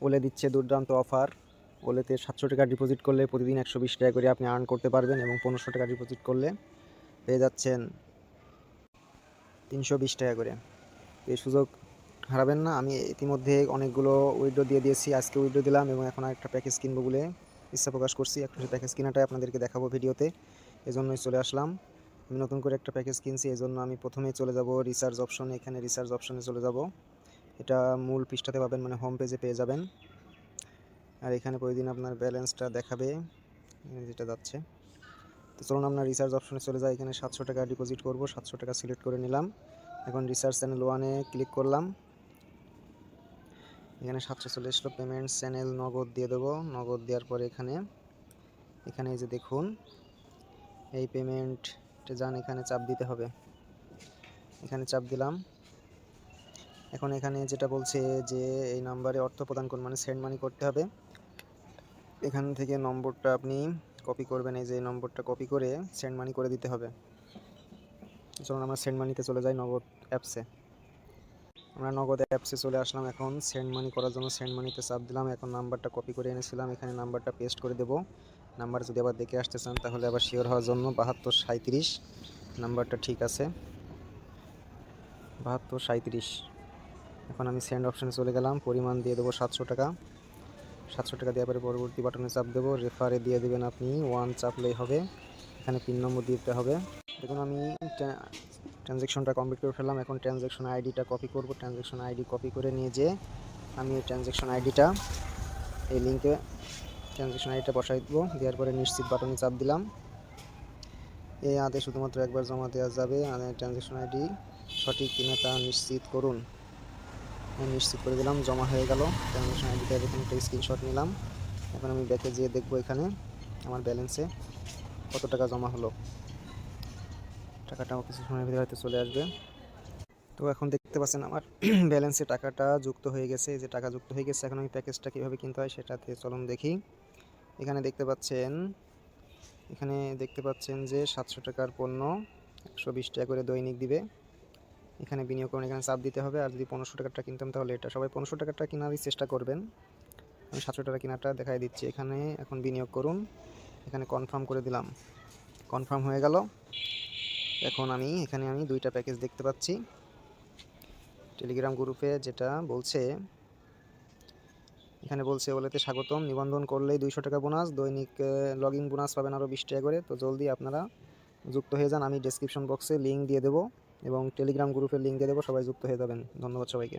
ওলে দিচ্ছে দুর্দান্ত অফার। ওলেতে সাতশো টাকা ডিপোজিট করলে প্রতিদিন একশো বিশ টাকা করে আপনি আর্ন করতে পারবেন এবং পনেরোশো টাকা ডিপোজিট করলে পেয়ে যাচ্ছেন তিনশো বিশ টাকা করে। এই সুযোগ হারাবেন না। আমি ইতিমধ্যে অনেকগুলো উইড্রো দিয়ে দিয়েছি। আজকে উইড্রো দিলাম এবং এখন একটা প্যাকেজ কিনবো বলে ইচ্ছা প্রকাশ করছি। এখন সেই প্যাকেজ কেনাটাই আপনাদেরকে দেখাবো ভিডিওতে। এজন্যই চলে আসলাম। আমি নতুন করে একটা প্যাকেজ কিনছি এই জন্য আমি প্রথমেই চলে যাব রিচার্জ অপশনে এখানে রিচার্জ অপশনে চলে যাব। এটা মূল পৃষ্ঠাতে পাবেন মানে হোম পেজে পেয়ে যাবেন। আর এখানে প্রতিদিন আপনার ব্যালেন্সটা দেখাবে যেটা যাচ্ছে। তো চলুন আমরা রিচার্জ অপশনে চলে যাই, এখানে সাতশো টাকা ডিপোজিট করব, সাতশো টাকা সিলেক্ট করে নিলাম। এখন রিচার্জ চ্যানেল ওয়ানে ক্লিক করলাম। এখানে সাতশো চলে এসলো পেমেন্ট চ্যানেল নগদ দিয়ে দেবো। নগদ দেওয়ার পরে এখানে এখানে এই যে দেখুন, এই পেমেন্টে যান এখানে চাপ দিতে হবে। এখানে চাপ দিলাম। এখন এখানে যেটা বলছে যে এই নাম্বারে অর্থ প্রদান করুন মানে সেন্ড মানি করতে হবে। এখান থেকে নম্বরটা আপনি কপি করবেন, এই যে নম্বরটা কপি করে সেন্ড মানি করে দিতে হবে। চলুন আমরা সেন্ড মানিতে চলে যাই নগদ অ্যাপসে আমরা নগদ অ্যাপসে চলে আসলাম এখন সেন্ড মানি করার জন্য সেন্ড মানিতে চাপ দিলাম, এখন নাম্বারটা কপি করে এনেছিলাম, এখানে নাম্বারটা পেস্ট করে দেবো। নাম্বার যদি আবার দেখে আসতে চান, তাহলে আবার শিওর হওয়ার জন্য বাহাত্তর সাঁত্রিশ নাম্বারটা ঠিক আছে। বাহাত্তর সাঁত্রিশ এখন আমি সেন্ড অপশানে চলে গেলাম, পরিমাণ দিয়ে দেবো সাতশো টাকা। সাতশো টাকা দেওয়ার পরে পরবর্তী বাটনে চাপ দেবো রেফারে দিয়ে দেবেন আপনি ওয়ান চাপলেই হবে। এখানে পিন নম্বর দিতে হবে। দেখুন আমি ট্রানজ্যাকশনটা কমপ্লিট করে ফেললাম। এখন ট্রানজ্যাকশন আইডিটা কপি করব। ট্রানজ্যাকশন আইডি কপি করে নিয়ে যে আমি এই ট্রানজ্যাকশন আইডিটা এই লিঙ্কে ট্রানজ্যাকশন আইডিটা বসাই দেবো। দেওয়ার পরে নিশ্চিত বাটনে চাপ দিলাম। এই আদে শুধুমাত্র একবার জমা দেওয়া যাবে। ট্রানজ্যাকশন আইডি সঠিক কিনা তা নিশ্চিত করুন। আমি নিশ্চিত করে দিলাম, জমা হয়ে গেল। ট্রানজ্যাকশন আইডিটা এখানে একটা স্ক্রিনশট নিলাম। এখন আমি ব্যাকে যেয়ে দেখব এখানে আমার ব্যালেন্সে কত টাকা জমা হলো। টাকাটা আমার কিছু সময়ের ভিতরে হয়তো চলে আসবে। তো এখন দেখতে পাচ্ছেন আমার ব্যালেন্সে টাকাটা যুক্ত হয়ে গেছে। যে টাকা যুক্ত হয়ে গেছে, এখন আমি প্যাকেজটা কীভাবে কিনতে হয় সেটাতে চলুন দেখি। এখানে দেখতে পাচ্ছেন, এখানে দেখতে পাচ্ছেন যে সাতশো টাকার পণ্য একশো বিশ টাকা করে দৈনিক দিবে। এখানে বিনিয়োগ করুন, এখানে চাপ দিতে হবে। আর যদি পনেরোশো টাকারটা কিনতাম তাহলে এটা। সবাই পনেরোশো টাকারটা কেনারই চেষ্টা করবেন। আমি সাতশো টাকা কেনাটা দেখাই দিচ্ছি। এখানে এখন বিনিয়োগ করুন। এখানে কনফার্ম করে দিলাম। কনফার্ম হয়ে গেল। এখন আমি, এখানে আমি দুইটা প্যাকেজ দেখতে পাচ্ছি। টেলিগ্রাম গ্রুপে যেটা বলছে, এখানে বলছে, ওলেতে স্বাগতম। নিবন্ধন করলেই দুইশো টাকা বোনাস দৈনিক লগ ইন বোনাস পাবেন আরও বিশ টাকা করে। তো জলদি আপনারা যুক্ত হয়ে যান। আমি ডেসক্রিপশন বক্সে লিঙ্ক দিয়ে দেবো। এবং টেলিগ্রাম গ্রুপের লিঙ্ক দিয়ে দেবো সবাই যুক্ত হয়ে যাবেন। ধন্যবাদ সবাইকে।